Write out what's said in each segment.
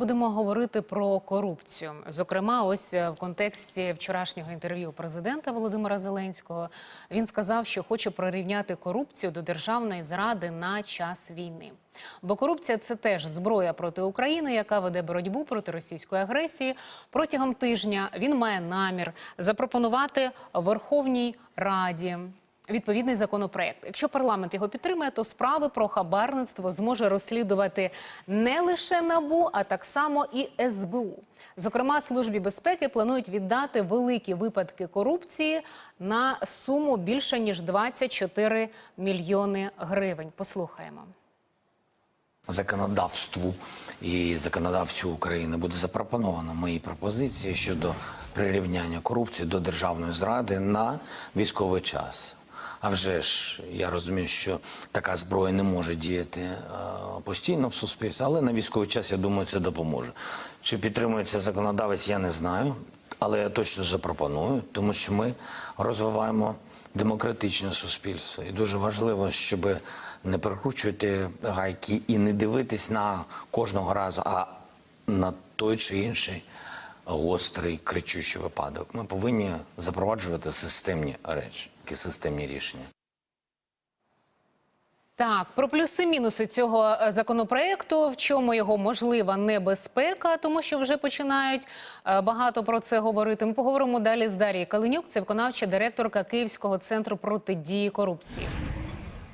будемо говорити про корупцію. Зокрема, ось е, в контексті вчорашнього інтерв'ю президента Володимира Зеленського він сказав, що хоче прирівняти корупцію до державної зради на час війни. Бо корупція це теж зброя проти України, яка веде боротьбу проти російської агресії. Протягом тижня він має намір запропонувати Верховній Раді відповідний законопроект. Якщо парламент його підтримає, то справи про хабарництво зможе розслідувати не лише набу, а так само і СБУ. Зокрема, службі безпеки планують віддати великі випадки корупції на суму більше ніж 24 мільйони гривень. Послухаємо. законодавству і законодавцю України буде запропоновано мої пропозиції щодо прирівняння корупції до державної зради на військовий час. А вже ж я розумію, що така зброя не може діяти е, постійно в суспільстві, але на військовий час я думаю, це допоможе. Чи підтримується законодавець, я не знаю, але я точно запропоную, тому що ми розвиваємо демократичне суспільство. І дуже важливо, щоб не прикручувати гайки і не дивитись на кожного разу, а на той чи інший гострий кричущий випадок. Ми повинні запроваджувати системні речі, які системні рішення. Так, про плюси-мінуси цього е, законопроекту, в чому його можлива небезпека, тому що вже починають е, багато про це говорити. Ми поговоримо далі з Дарією Калинюк, це виконавча директорка Київського центру протидії корупції.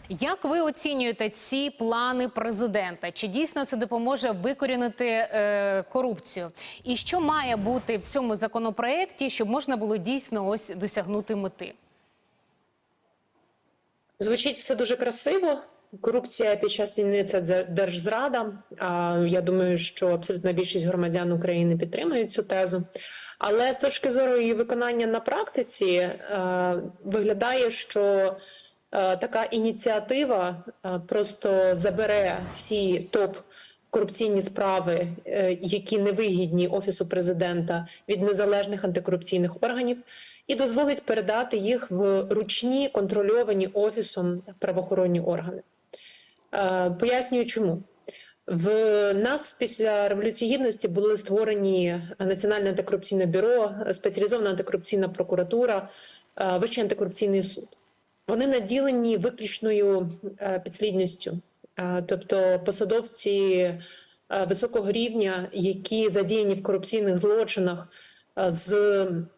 Як ви оцінюєте ці плани президента? Чи дійсно це допоможе викорінити е, корупцію? І що має бути в цьому законопроекті, щоб можна було дійсно ось досягнути мети? Звучить все дуже красиво. Корупція під час війни це дер- держзрада. Я думаю, що абсолютна більшість громадян України підтримують цю тезу. Але з точки зору її виконання на практиці е, виглядає, що е, така ініціатива е, просто забере всі топ корупційні справи, які невигідні офісу президента від незалежних антикорупційних органів, і дозволить передати їх в ручні контрольовані офісом правоохоронні органи. Е, Пояснюю, чому. В нас після революції гідності були створені Національне антикорупційне бюро, спеціалізована антикорупційна прокуратура, е, Вищий антикорупційний суд. Вони наділені виключною е, підслідністю, тобто посадовці високого рівня, які задіяні в корупційних злочинах з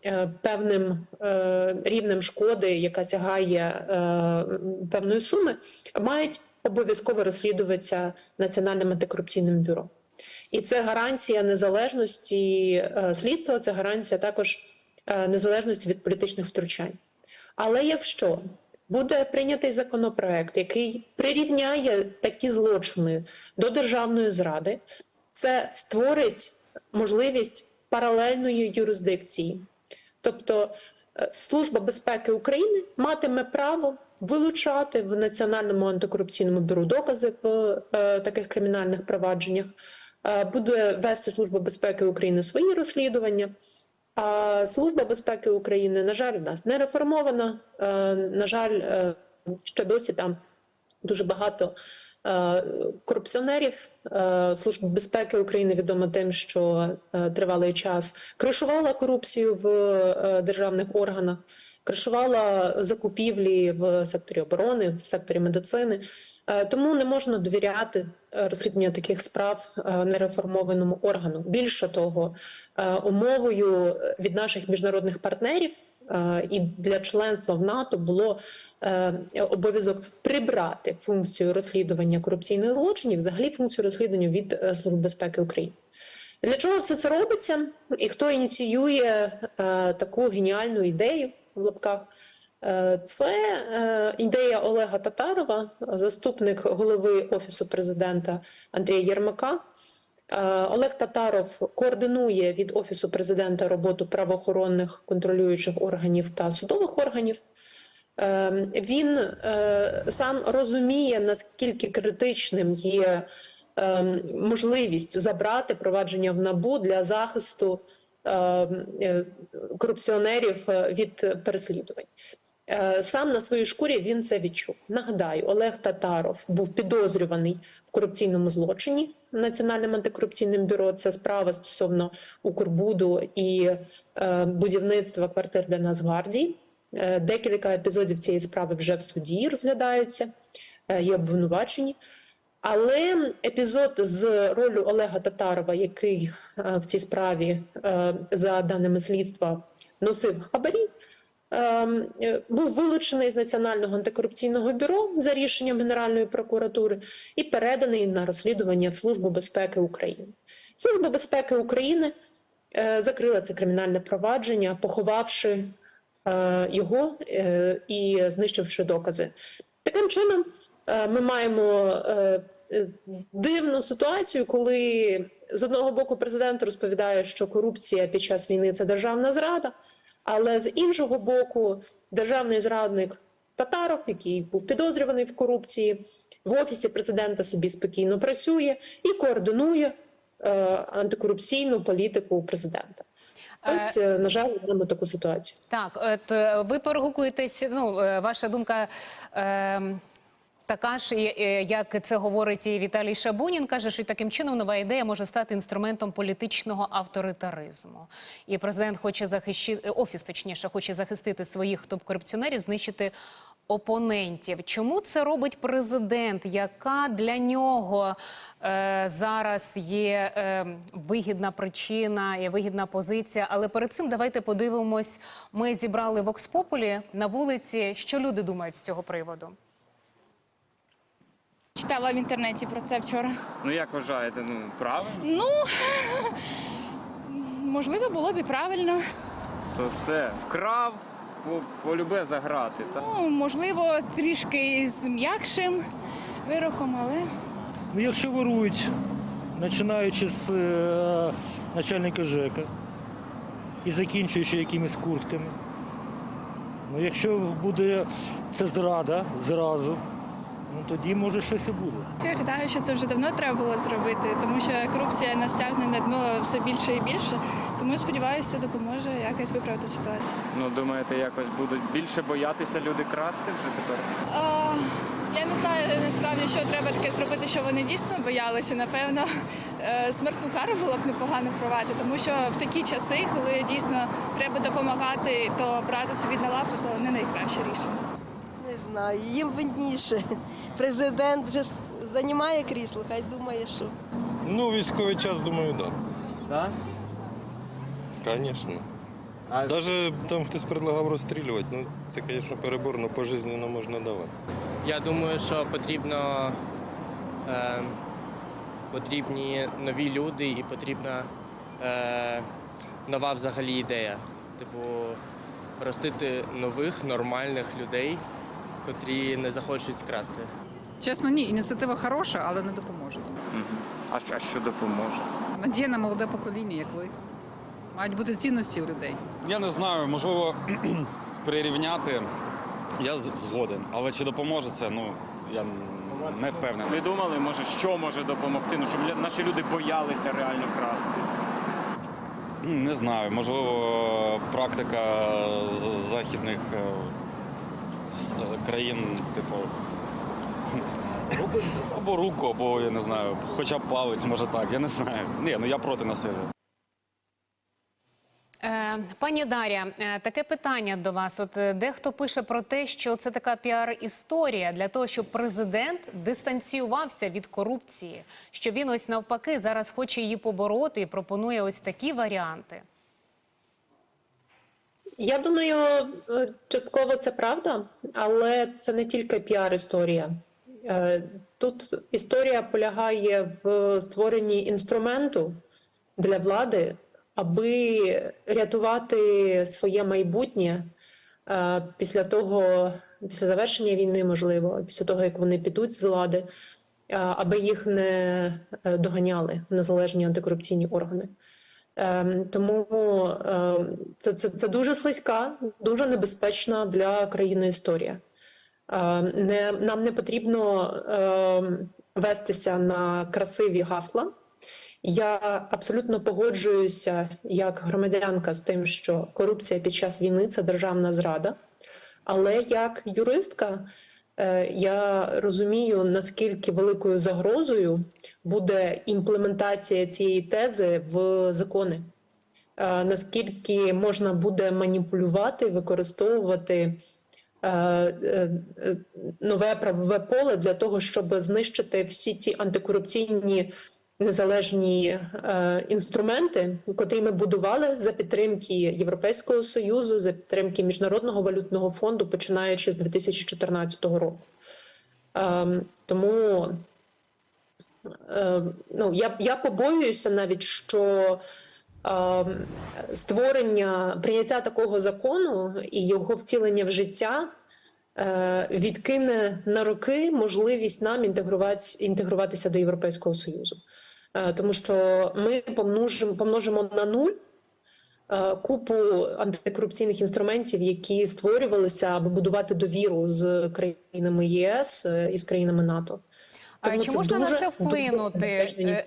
е, певним е, рівнем шкоди, яка сягає е, певної суми, мають обов'язково розслідуватися Національним антикорупційним бюро. І це гарантія незалежності е, слідства, це гарантія також е, незалежності від політичних втручань. Але якщо буде прийнятий законопроект, який прирівняє такі злочини до державної зради, це створить можливість паралельної юрисдикції. Тобто е, Служба безпеки України матиме право вилучати в Національному антикорупційному бюро докази в е, таких кримінальних провадженнях, е, буде вести Служба безпеки України свої розслідування. А Служба безпеки України, на жаль, у нас не реформована. Е, На жаль, е, ще досі там дуже багато корупціонерів. Е, Служба безпеки України відома тим, що е, тривалий час кришувала корупцію в е, державних органах, кришувала закупівлі в секторі оборони, в секторі медицини. Е, Тому не можна довіряти е, розслідуванню таких справ е, нереформованому органу. Більше того, е, умовою від наших міжнародних партнерів е, і для членства в НАТО було е, обов'язок прибрати функцію розслідування корупційних злочинів, взагалі функцію розслідування від е, Служби безпеки України. Для чого все це робиться? І хто ініціює е, таку геніальну ідею в лапках? Е, Це е, ідея Олега Татарова, заступник голови офісу президента Андрія Єрмака. Е, Олег Татаров координує від офісу президента роботу правоохоронних контролюючих органів та судових органів. Е, Він е, сам розуміє, наскільки критичним є можливість забрати провадження в набу для захисту корупціонерів від переслідувань. Е, Сам на своїй шкурі він це відчув. Нагадаю, Олег Татаров був підозрюваний в корупційному злочині Національним антикорупційним бюро. Це справа стосовно Укрбуду і е, будівництва квартир для Нацгвардії. Е, Декілька епізодів цієї справи вже в суді розглядаються, є обвинувачені. Але епізод з ролю Олега Татарова, який в цій справі, за даними слідства, носив хабарі, був вилучений з Національного антикорупційного бюро за рішенням Генеральної прокуратури і переданий на розслідування в Службу безпеки України. Служба безпеки України е, закрила це кримінальне провадження, поховавши е, його е, і знищивши докази. Таким чином, е, ми маємо е, е, дивну ситуацію, коли з одного боку президент розповідає, що корупція під час війни це державна зрада, але з іншого боку, державний зрадник Татаров, який був підозрюваний в корупції, в офісі президента собі спокійно працює і координує е, антикорупційну політику президента. Ось, е, на жаль, маємо таку ситуацію. Так, от е, ви перегукуєтесь. Ну, е, ваша думка. Така ж, як це говорить і Віталій Шабунін, каже, що таким чином нова ідея може стати інструментом політичного авторитаризму. І президент хоче захищити офіс, точніше, хоче захистити своїх топ-корупціонерів, знищити опонентів. Чому це робить президент? Яка для нього е, зараз є е, вигідна причина, є вигідна позиція? Але перед цим давайте подивимось. Ми зібрали в Окспополі на вулиці. Що люди думають з цього приводу? Читала в інтернеті про це вчора. Ну як вважаєте, ну правильно? Ну можливо, було б і правильно. То все вкрав, полюбе заграти. Та? Ну, можливо, трішки з м'якшим вироком, але Ну, якщо ворують, починаючи з е, начальника ЖЕКа і закінчуючи якимись куртками. Ну, якщо буде це зрада зразу, ну тоді може щось і буде. Я гадаю, що це вже давно треба було зробити, тому що корупція нас тягне на дно все більше і більше. Тому сподіваюся, допоможе якось виправити ситуацію. Ну думаєте, якось будуть більше боятися люди красти вже тепер? А, я не знаю насправді, що треба таке зробити, що вони дійсно боялися. Напевно, е, смертну кару було б непогано впровадити, тому що в такі часи, коли дійсно треба допомагати, то брати собі на лапу, то не найкраще рішення. Знаю, їм видніше. Президент вже займає крісло, хай думає, що. Ну, військовий час, думаю, так. Так? Звісно. А Навіть там хтось предлагав розстрілювати, ну це, звісно, перебор, але пожизненно можна давати. Я думаю, що потрібно е, потрібні нові люди і потрібна е, нова взагалі ідея. Типу, ростити нових нормальних людей, котрі не захочуть красти. Чесно, ні, ініціатива хороша, але не допоможе. Мгм. а, що- а що допоможе? Надія на молоде покоління, як ви. Мають бути цінності у людей. Я не знаю, можливо, прирівняти. Я згоден. Але чи допоможе це? Ну я не впевнений. Ви думали, може, що може допомогти? Ну щоб наші люди боялися реально красти. Не знаю. Можливо, практика західних е, країн, типу. Або руку, або я не знаю, хоча б палець, може так, я не знаю. Ні, ну я проти насилля. Е, Пані Дар'я, е, таке питання до вас. От е, дехто пише про те, що це така піар-історія для того, щоб президент дистанціювався від корупції, що він ось навпаки зараз хоче її побороти і пропонує ось такі варіанти. Я думаю, е, частково це правда, але це не тільки піар-історія. Е, Тут історія полягає в створенні інструменту для влади, аби рятувати своє майбутнє е, після того, після завершення війни, можливо, після того, як вони підуть з влади, аби їх не доганяли незалежні антикорупційні органи. Ем, Тому ем, це, це, це дуже слизька, дуже небезпечна для країни історія. Ем, Не, нам не потрібно вестися на красиві гасла. Я абсолютно погоджуюся як громадянка з тим, що корупція під час війни це державна зрада. Але як юристка я розумію, наскільки великою загрозою буде імплементація цієї тези в закони. Е, Наскільки можна буде маніпулювати, використовувати е, е, е, нове правове поле для того, щоб знищити всі ті антикорупційні незалежні е, інструменти, котрі ми будували за підтримки Європейського союзу, за підтримки Міжнародного валютного фонду, починаючи з 2014 року. Е, тому е, ну, я, я побоююся навіть, що е, створення прийняття такого закону і його втілення в життя е, відкине на роки можливість нам інтегрувати, інтегруватися до Європейського Союзу. Е, Тому що ми помножимо, помножимо на нуль е, купу антикорупційних інструментів, які створювалися, аби будувати довіру з країнами ЄС е, і з країнами НАТО. А Тому чи можна на це вплинути? небезпечні Е,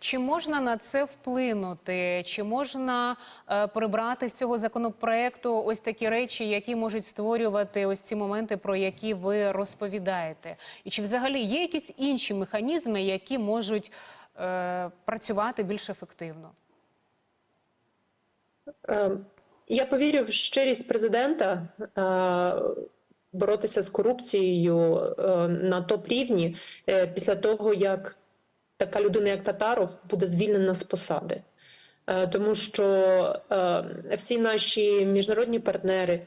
Чи можна на це вплинути? Чи можна е, прибрати з цього законопроекту ось такі речі, які можуть створювати ось ці моменти, про які ви розповідаєте? І чи взагалі є якісь інші механізми, які можуть працювати більш ефективно? Е, Я повірю в щирість президента е, боротися з корупцією е, на топ-рівні е, після того, як така людина, як Татаров, буде звільнена з посади. Е, Тому що е, всі наші міжнародні партнери,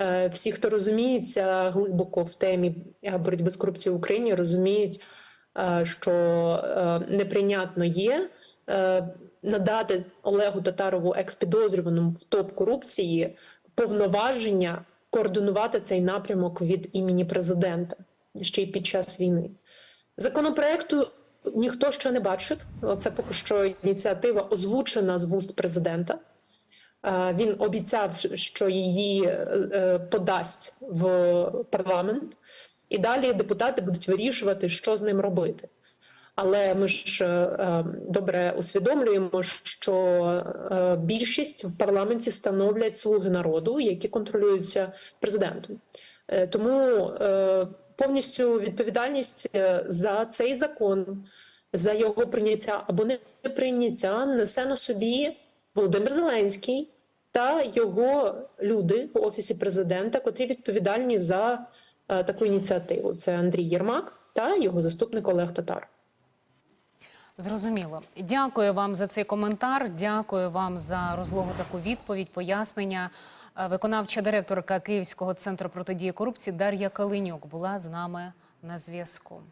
е, всі, хто розуміється глибоко в темі е, боротьби з корупцією в Україні, розуміють, е, що е, неприйнятно є е, надати Олегу Татарову експідозрюваному в топ корупції повноваження координувати цей напрямок від імені президента ще й під час війни. Законопроекту ніхто ще не бачив. Це поки що ініціатива озвучена з вуст президента. Е, Він обіцяв, що її е, е, подасть в парламент, і далі депутати будуть вирішувати, що з ним робити. Але ми ж е, е, добре усвідомлюємо, що е, більшість в парламенті становлять слуги народу, які контролюються президентом. Е, Тому е, повністю відповідальність е, за цей закон, за його прийняття або не прийняття несе на собі Володимир Зеленський та його люди в офісі президента, котрі відповідальні за таку ініціативу. Це Андрій Єрмак та його заступник Олег Татар. Зрозуміло. Дякую вам за цей коментар. Дякую вам за розлогу таку відповідь, пояснення. Е, Виконавча директорка Київського центру протидії корупції Дар'я Калинюк була з нами на зв'язку.